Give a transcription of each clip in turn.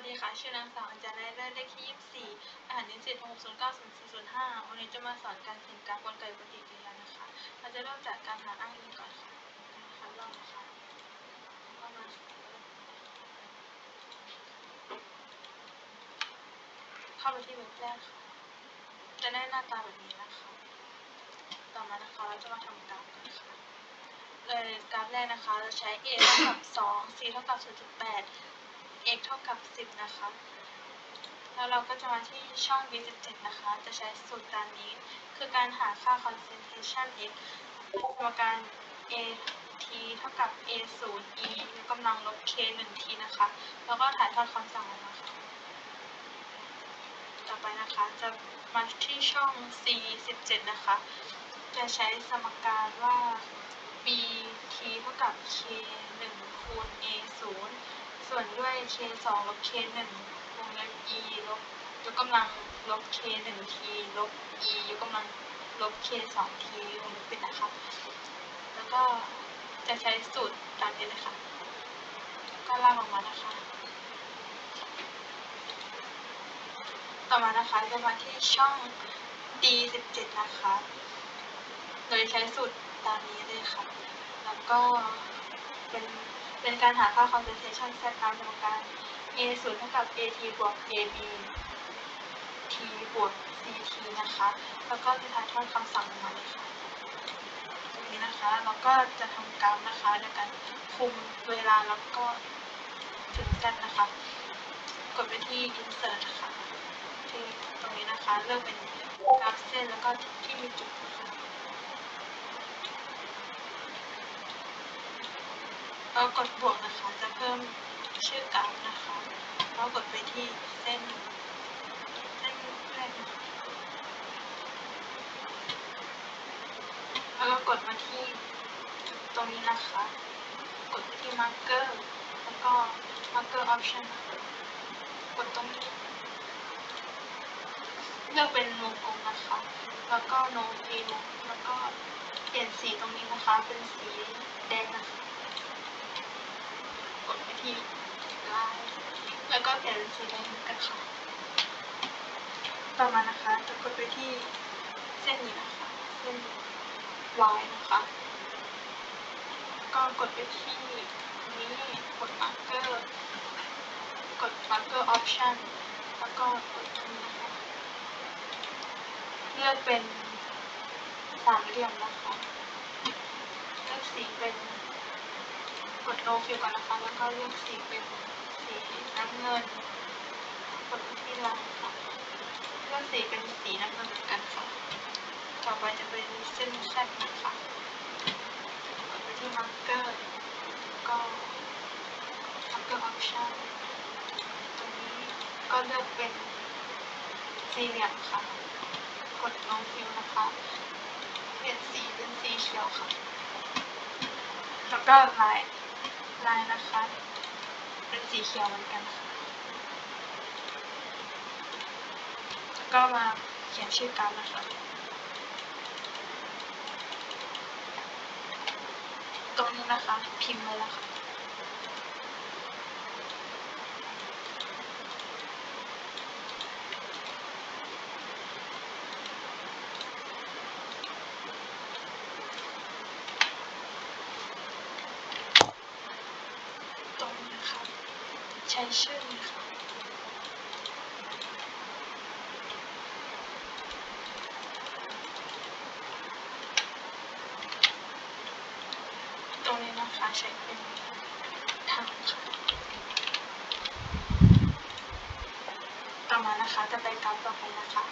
สดีค่ะ ชื่อนางสาวอัญจาลัยเลขที่ 24อาหารนิสิต6090405วันนี้จะมาสอนการเขียนกราฟกลไกปฏิกิริยานะคะ เราจะเริ่มจากการหาอ้างอิงก่อนค่ะการคัดลอกนะคะก็มาเข้าไปที่เว็บแรกค่ะ จะได้หน้าตาแบบนี้นะคะ ต่อมานะคะเราจะมาทำกราฟกันค่ะเลยกราฟแรกนะคะ เราใช้ a เท่ากับ2 c เท่ากับ0.8 x เท่ากับ 10 นะคะ แล้วเราก็จะมาที่ช่อง b17 นะคะ จะใช้สูตรตามนี้ คือการหาค่า concentration x สมการ a t เท่ากับ a 0 e ยกกำลังลบ k 1 t นะคะ แล้วก็ถ่ายทอดคำสั่งออกมาค่ะต่อไปนะคะ จะมาที่ช่อง c17 นะคะ จะใช้สมการว่า b t เท่ากับ k 1คูณ a 0 ส่วนด้วย k 2ลบ k 1วงเล็บ e ลบยกกำลังลบ k 1 t ลบ e ยกกำลังลบ k 2 t วงเล็บปิดนะคะ แล้วก็จะใช้สูตรตามนี้เลยค่ะ ก็ลากออกมานะคะ ต่อมานะคะจะมาที่ช่อง D17 นะคะ โดยใช้สูตรตามนี้เลยค่ะ แล้วก็เป็น เป็นการหาค่า concentration z ตามสมการ a 0เท่ากับ at บวก ab t บวก ct นะคะ แล้วก็จะถ่ายทอดคำสั่งออกมาเลยค่ะตรงนี้นะคะแล้วก็จะทำกราฟนะคะในการคุมเวลาแล้วก็ถึง z นะคะ กดไปที่ insert นะคะที่ตรงนี้นะคะ เลือกเป็นกราฟเส้นแล้วก็ที่มีจุดนะคะ แล้วกดบวกนะคะจะเพิ่มชื่อกราฟนะคะแล้วกดไปที่เส้นเส้นแรกนะคะแล้วก็กดมาที่ตรงนี้นะคะ กดไปที่ marker แล้วก็ marker option นะคะกดตรงนี้เลือกเป็นวงกลมนะคะ แล้วก็ no fill แล้วก็เปลี่ยนสีตรงนี้นะคะ เป็นสีแดงนะคะ ที่ลายแล้วก็เปลี่ยนเสีแดงเหมือนกันค่ะ ต่อมานะคะจะกดไปที่เส้นนี้นะคะ เส้น y นะคะ ก็กดไปที่นี้กด marker กด marker option แล้วก็กดตรงนี้นะคะเลือกเป็นสามเหลี่ยมนะคะเลือกสีเป็น กด no fill ก่อนนะคะ แล้วก็เลือกสีเป็นสีน้ำเงินกดที่ลายค่ะเลือกสีเป็นสีน้ำเงินเหมือนกันค่ะ ต่อไปจะเป็นเส้นแซดนะคะกดไปที่ marker ก็ marker option ตรงนี้ก็เลือกเป็นสี่เหลี่ยมค่ะ กด no fill นะคะเปลี่ยนสีเป็นสีเขียวค่ะ แล้วก็ลาย ลายนะคะ เป็นสีเขียวเหมือนกันค่ะก็มาเขียนชื่อกราฟนะคะ ตรงนี้นะคะ พิมพ์ไว้แล้วค่ะ ตรงนี้นะคะ ใช้ชื่อนี้ค่ะตรงนี้นะคะใช้เป็นทางค่ะต่อมานะคะจะไปกราฟต่อไปนะคะ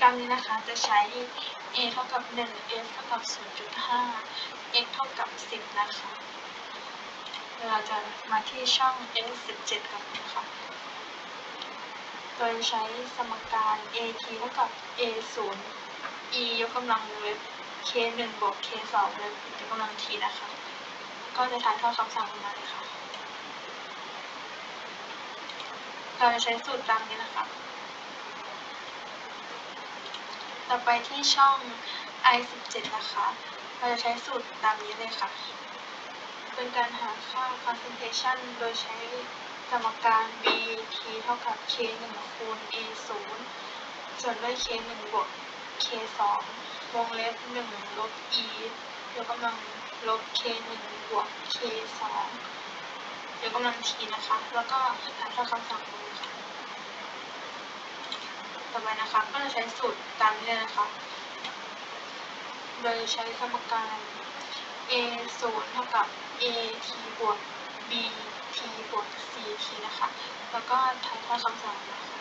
กราฟนี้นะคะจะใช้ a เท่ากับ 1 f เท่ากับ 0.5 x เท่ากับ 10 นะคะ เราจะมาที่ช่อง S17 กันนะคะ โดยใช้สมการ AT เท่ากับ A0 E ยกกำลังเว็บ K1 บวก K2 เว็บยกกำลัง T นะคะ ก็จะถ่ายทอดคำสั่งออกมาเลยค่ะ เราจะใช้สูตรตามนี้นะคะ ต่อไปที่ช่อง I17 นะคะ เราจะใช้สูตรตามนี้เลยค่ะ เป็นการหาค่า concentration โดยใช้สมการ b t เท่ากับ k 1คูณ a 0ส่วนด้วย k 1บวก k 2วงเล็บ1ลบ e ยกกำลังลบ k 1บวก k 2ยกกำลัง t นะคะ แล้วก็หาเท่าคำสั่งนี้ค่ะต่อไปนะคะ ก็จะใช้สูตรตามนี้เลยนะคะ โดยใช้สมการ a 0เท่ากับ a t บวก b t บวก c t นะคะ แล้วก็ถ่ายทอคำสั่งนะคะ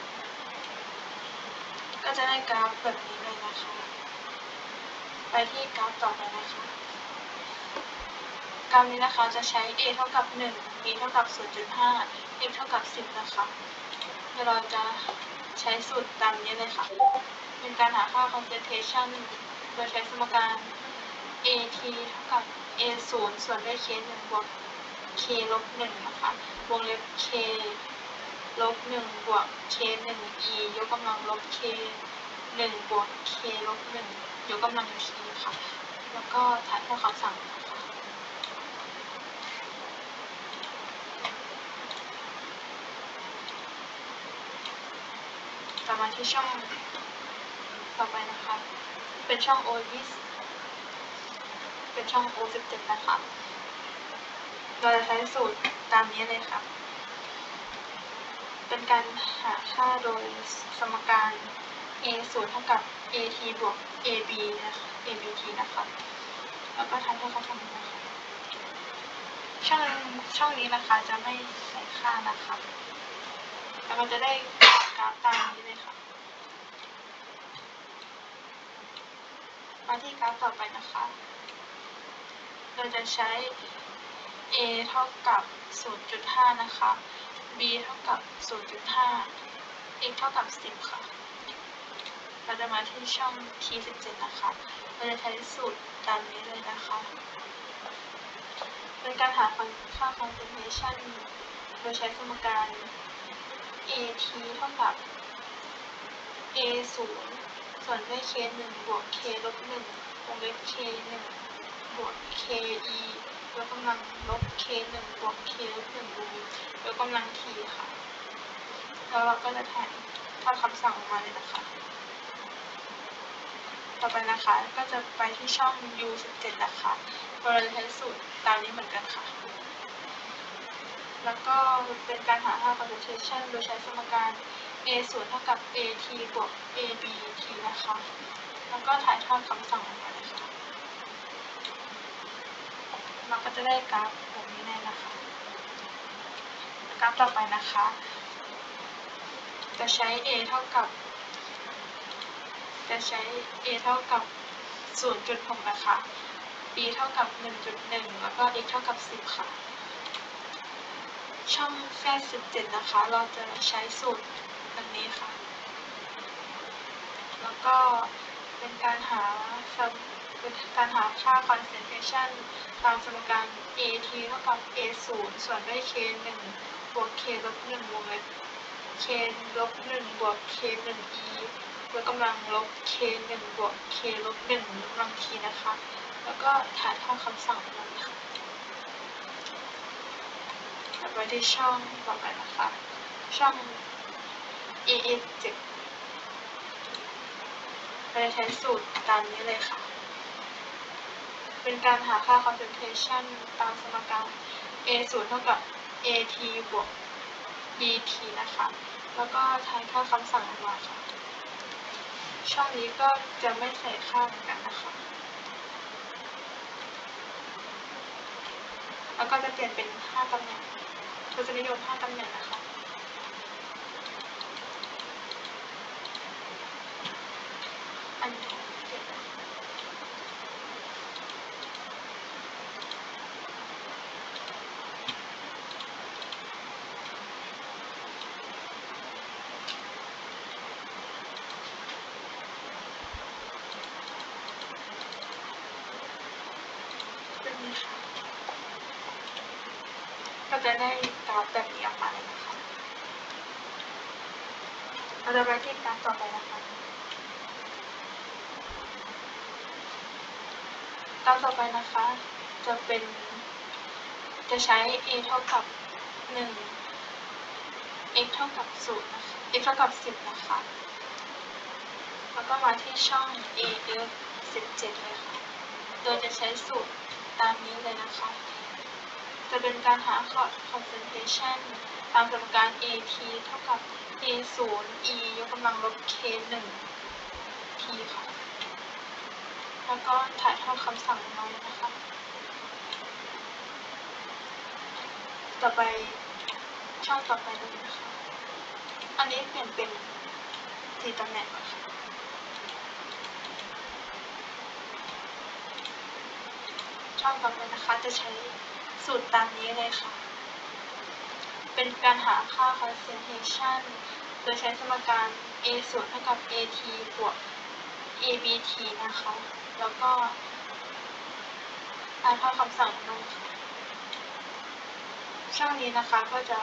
ก็จะได้กราฟแบบนี้เลยนะคะ ไปที่กราฟต่อไปนะคะ กราฟนี้นะคะจะใช้ a เท่ากับ 1 b เท่ากับ 0.5 x เท่ากับ 10 นะคะเดี๋ยวเราจะใช้สูตรตามนี้เลยค่ะ เป็นการหาค่า concentration โดยใช้สมการ at เท่ากับ a 0ส่วนด้วย k 1บวก k ลบ1นะคะ วงเล็บ k ลบ1บวก k 1 e ยกกำลังลบ k 1บวก k ลบ1ยกกำลัง t ค่ะ แล้วก็ถ่ายทอดคำสั่งนะคะต่อมาที่ช่องต่อไปนะคะ เป็นช่อง O 20 เป็นช่อง O 17 นะคะเราจะใช้สูตรตามนี้เลยค่ะ เป็นการหาค่าโดยสมการ a 0เท่ากับ at บวก ab นะคะ abt นะคะ แล้วก็ทำให้เขาทำนะคะ ช่องช่องนี้นะคะจะไม่ใส่ค่านะคะ แล้วก็จะได้กราฟตามนี้เลยค่ะ มาที่กราฟต่อไปนะคะ เราจะใช้ a เท่ากับ 0.5 นะคะ b เท่ากับ 0.5 x เท่ากับ 10 ค่ะ เราจะมาที่ช่อง t 17นะคะ เราจะใช้สูตรตามนี้เลยนะคะ เป็นการหาค่า concentration โดยใช้สมการ at เท่ากับ a 0ส่วนด้วย k 1บวก k ลบ1วงเล็บ k 1 บวก k e ยกกำลังลบ k 1บวก k ลบ1วงเล็บยกกำลัง t ค่ะ แล้วเราก็จะถ่ายทอดคำสั่งออกมาเลยนะคะ ต่อไปนะคะ ก็จะไปที่ช่อง u 17นะคะเราจะใช้สูตรตามนี้เหมือนกันค่ะ แล้วก็เป็นการหาค่า concentration โดยใช้สมการ a 0เท่ากับ at บวก ab t นะคะ แล้วก็ถ่ายทอดคำสั่งออกมาเลยค่ะ เราก็จะได้กราฟแบบนี้เลยนะคะ กราฟต่อไปนะคะ จะใช้ a เท่ากับ จะใช้ a เท่ากับ 0.6 นะคะ b เท่ากับ 1.1 แล้วก็ x เท่ากับ 10 ค่ะ ช่องแฟ17 นะคะ เราจะใช้สูตรแบบนี้ค่ะ แล้วก็เป็นการหาเป็นการหาค่า concentration ตามสมการ at เท่ากับ a 0ส่วนด้วย k 1บวก k ลบ1วงเล็บ k ลบ1บวก k 1 e ยกกำลังลบ k 1บวก k ลบ1ยกกำลัง t นะคะ แล้วก็ถ่ายทอดคำสั่งนั้นค่ะไปที่ช่องต่อไปนะคะ ช่อง e 7เราจะใช้สูตรตามนี้เลยค่ะ เป็นการหาค่า concentration ตามสมการ A 0เท่ากับ AT บวก BT นะคะ แล้วก็ใช้ค่าคำสั่งออกมาค่ะ ช่องนี้ก็จะไม่ใส่ค่าเหมือนกันนะคะ แล้วก็จะเปลี่ยนเป็น 5ตำแหน่งทศนิยม 5ตำแหน่งนะคะ อันนี้เปลี่ยนเป็นแบบนี้ค่ะ ก็ จะได้กราฟแบบนี้ออกมาเลยนะคะ เราจะไปที่กราฟต่อไปนะคะกราฟต่อไปนะคะ จะเป็น จะใช้ a เท่ากับ 1 x เท่ากับศูนะคะ x เท่ากับสิบนะคะ แล้วก็มาที่ช่อง a เลือกสิบเจ็ดเลยค่ะ โดยจะใช้สูตรตามนี้เลยนะคะ จะเป็นการหา concentration ตามสมการ at เท่ากับ a ศูนย์ e ยกกำลังลบ k หนึ่ง t ค่ะ แล้วก็ถ่ายทอดคำสั่งน้อยนะคะ ต่อไปช่องต่อไปเลยนะคะ อันนี้เปลี่ยนเป็นสี่ตำแหน่งนะคะ ช่องต่อไปนะคะ จะใช้สูตรตามนี้เลยค่ะ เป็นการหาค่า concentration โดยใช้สมการ a ส่วนเท่ากับ at บวก abt นะคะ แล้วก็ถ่ายทอคำสั่งลงค่ะช่องนี้นะคะก็จะ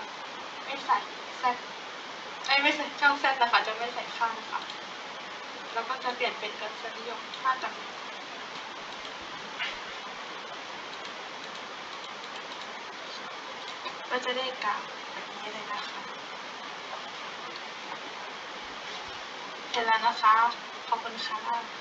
ไม่ใส่แซดไม่ไม่ใส่ช่องแซดนะคะ จะไม่ใส่ค่านะคะ แล้วก็จะเปลี่ยนเป็นกันสนิยมค่าตำแหน่ง ก็จะได้กราฟแบบนี้เลยนะคะ เสร็จแล้วนะคะ ขอบคุณค่ะ